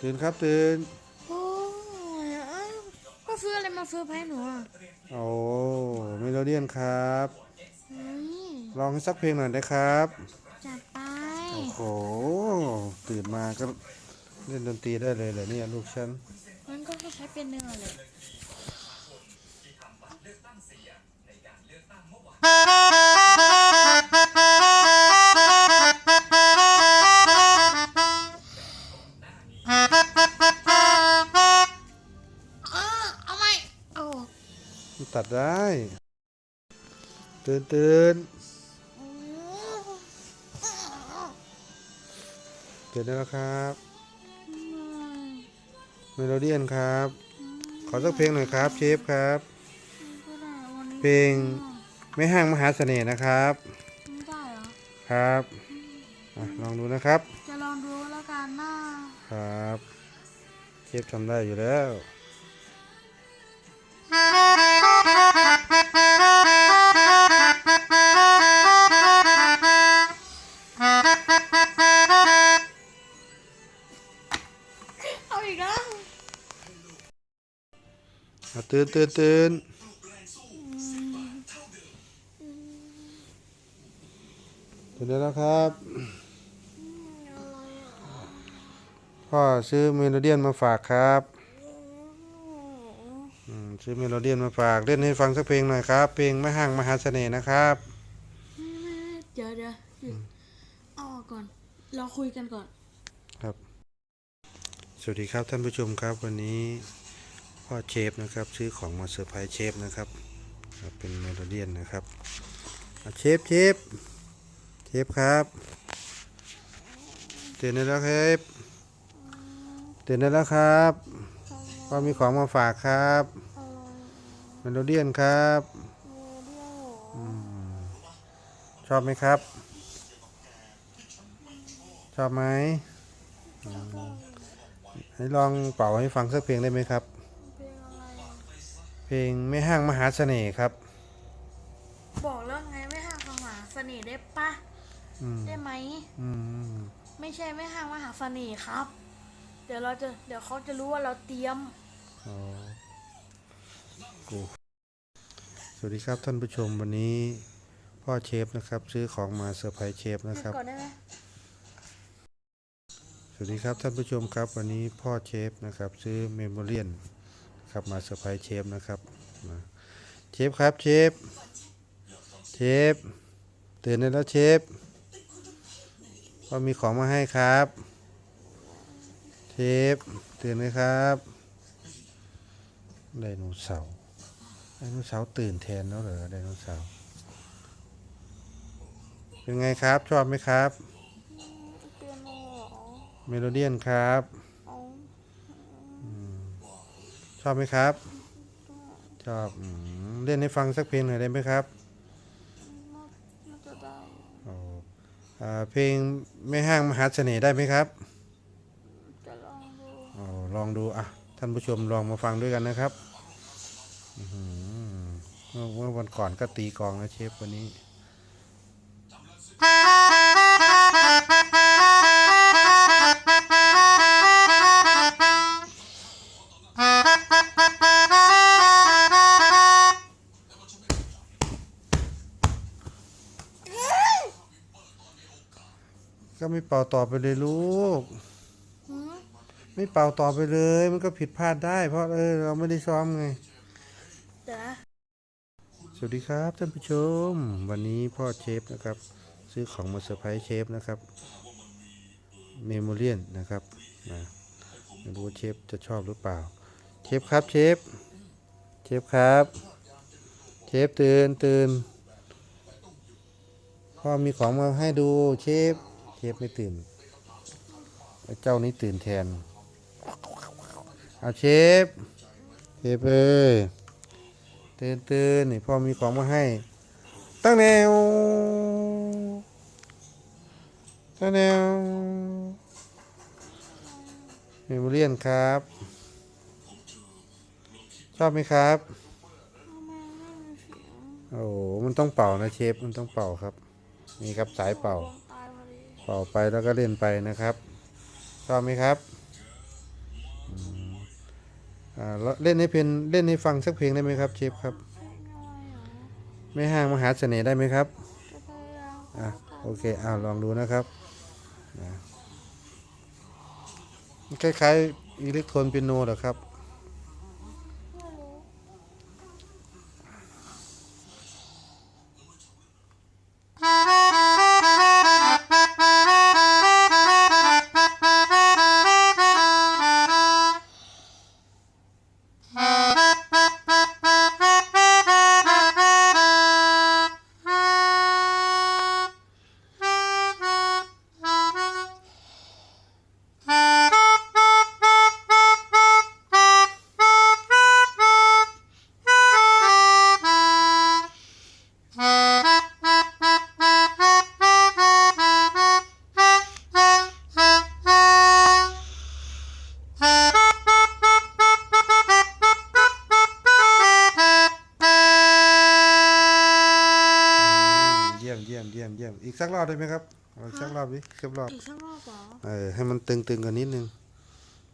ตื่นครับตื่นโอ้ยเอ้ยก็ซื้ออะไรมาเซอร์ไพรส์หนูอะโอ้เมโลเดียนครับเฮ้ยลองให้สักเพลงหน่อยได้ครับ จัดไป โอ้โห ตื่นมาก็เล่นดนตรีได้เลยเหรอเนี่ยลูกฉัน มันก็ใช้เป็นเนื้อเลยอ่ ได้ ตื่นตื่นตื่นได้แล้วครับเมโลเดียนครับ ขอสักเพลงหน่อยครับ เชฟครับ เพลงไม่ห้างมหาเสน่ห์นะครับไม่ได้เหรอครับอะลองดูนะครับ จะลองดูแล้วกันนะครับเชฟทำได้อยู่แล้ว ตื่นตื่นตื่นตื่นได้แล้วครับ พ่อซื้อเมโลเดียนมาฝากครับอืมซื้อเมโลเดียนมาฝากเล่นให้ฟังสักเพลงหน่อยครับ เพลงไม่ห่างมหาเสน่ห์นะครับเดี๋ยวเดี๋ยวหยุดเอาออกก่อนเราคุยกันก่อนครับ สวัสดีครับท่านผู้ชมครับวันนี้ พ่อเชฟนะครับ ซื้อของมาเซอร์ไพรส์เชฟนะครับ เป็นเมโลเดียนนะครับเชฟเชฟเชฟครับตื่นได้แล้วครับตื่นได้แล้วครับพ่อมีของมาฝากครับเมโลเดียนครับอชอบไหมครับ ชอบไหมให้ลองเป่าให้ฟังสักเพลงได้ไหมครับ เพลงไม่ห้างมหาเสน่ห์ครับ บอกแล้วไงไม่ห้างมหาเสน่ห์ได้ปะอืมได้ไหม อืมไม่ใช่ไม่ห้างมหาเสน่ห์ครับ เดี๋ยวเราจะเดี๋ยวเขาจะรู้ว่าเราเตรียม อ๋อกูสวัสดีครับท่านผู้ชมวันนี้ พ่อเชฟนะครับ ซื้อของมาเซอร์ไพรส์เชฟนะหยุครับดก่อนได้ไหมสวัสดีครับท่านผู้ชมครับ วันนี้พ่อเชฟนะครับ ซื้อเมมโมเรียน ครับมาเซอร์ไพรส์เชฟนะครับมาเชฟครับเชฟเชฟตื่นได้แล้วเชฟพ่อมีของมาให้ครับเชฟตื่นเลยครับไดโนเสาร์ไดโนเสาร์ตื่นแทนแล้วเหรอไดโนเสาร์เป็นไงครับชอบไหมครับเปียโนเหรอเมโลเดียนครับ เอา ชอบไหมครับ ชอบอืมเล่นให้ฟังสักเพลงหน่อยได้ไหมครับน่าจะได้โอ้อ่าเพลงไม่ห้างมหาเสน่ห์ได้ไหมครับจะลองดูโอ้ลองดูอะท่านผู้ชมลองมาฟังด้วยกันนะครับอื้อหือเมื่อเมื่อวันก่อนก็ตีกลองนะเชฟวันนี้ ก็ไม่เป่าต่อไปเลยลูกหืมไม่เป่าต่อไปเลย มันก็ผิดพลาดได้ เพราะเออเราไม่ได้ซ้อมไงเดี๋ยวนะสวัสดีครับท่านผู้ชม วันนี้พ่อเชฟนะครับ ซื้อของมาเซอร์ไพรส์เชฟนะครับ เมมโมเรียนนะครับนะไม่รู้ว่าเชฟจะชอบหรือเปล่า เชฟครับเชฟ เชฟครับ เชฟตื่นตื่นพ่อมีของมาให้ดูเชฟ เชฟไม่ตื่นไอ้เจ้านี้ตื่นแทน เอาเชฟเชฟเอ้ยตื่นตื่นนี่พ่อมีของมาให้ ตั้งแนว ตั้งแนวเมมโมเรียนครับ ชอบไหมครับ โอ้โหมันต้องเป่านะเชฟ มันต้องเป่าครับ นี่ครับสายเป่าตายพอดี เป่าไปแล้วก็เล่นไปนะครับชอบไหมครับอ่าเล่นให้เพลงเล่นให้ฟังสักเพลงได้ไหมครับเชฟครับ ไม่ห่างมหาเสน่ห์ได้ไหมครับอะโอเคอ่าลองดูนะครับคล้ายๆอิเล็กโทรนเปียโนเหรอครับ มเยี่ยมเยี่ยมเยี่ยมอีกสักรอบได้ไหมครับเอาอีกสักรอบดิสักรอบ อีกสักรอบเหรอเออให้มันตึงตึงๆกว่านิดนึง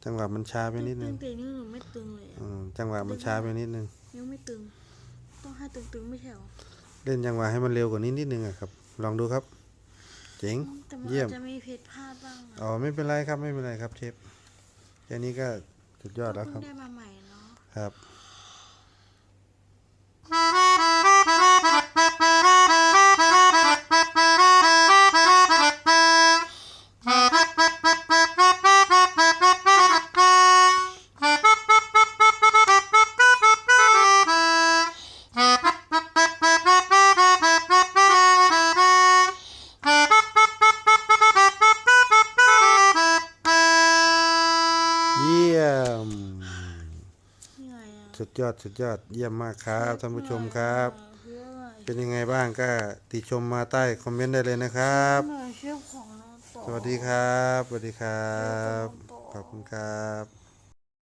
จังหวะมันช้าไปนิดนึตึงงแต่นี่หนูไม่ตึงเลยอะอืมจังหวะมันช้าไปนิดนึงยังไม่ตึง ต้องให้ตึงๆไม่ใช่เหรอเล่นจังหวะให้มันเร็วกว่านี้นิดนึงอะครับ ลองดูครับ เจ๋ง แต่มันเยี่ยอาม จจะมีผิดพลาดบ้างนะอ๋อไม่เป็นไรครับไม่เป็นไรครับเชฟแค่นี้ก็สุดยอดแล้วคเพิ่รับงได้มาใหม่เนาะครับ สุดยอดสุดยอดเยี่ยมมากครับท่านผู้ชมครับเพื่ออะไรเป็นยังไงบ้างก็ติชมมาใต้คอมเมนต์ได้เลยนะครับเพื่อเชื่อของน้องต่อสวัสดีครับ สวัสดีครับ ขอบคุณครับ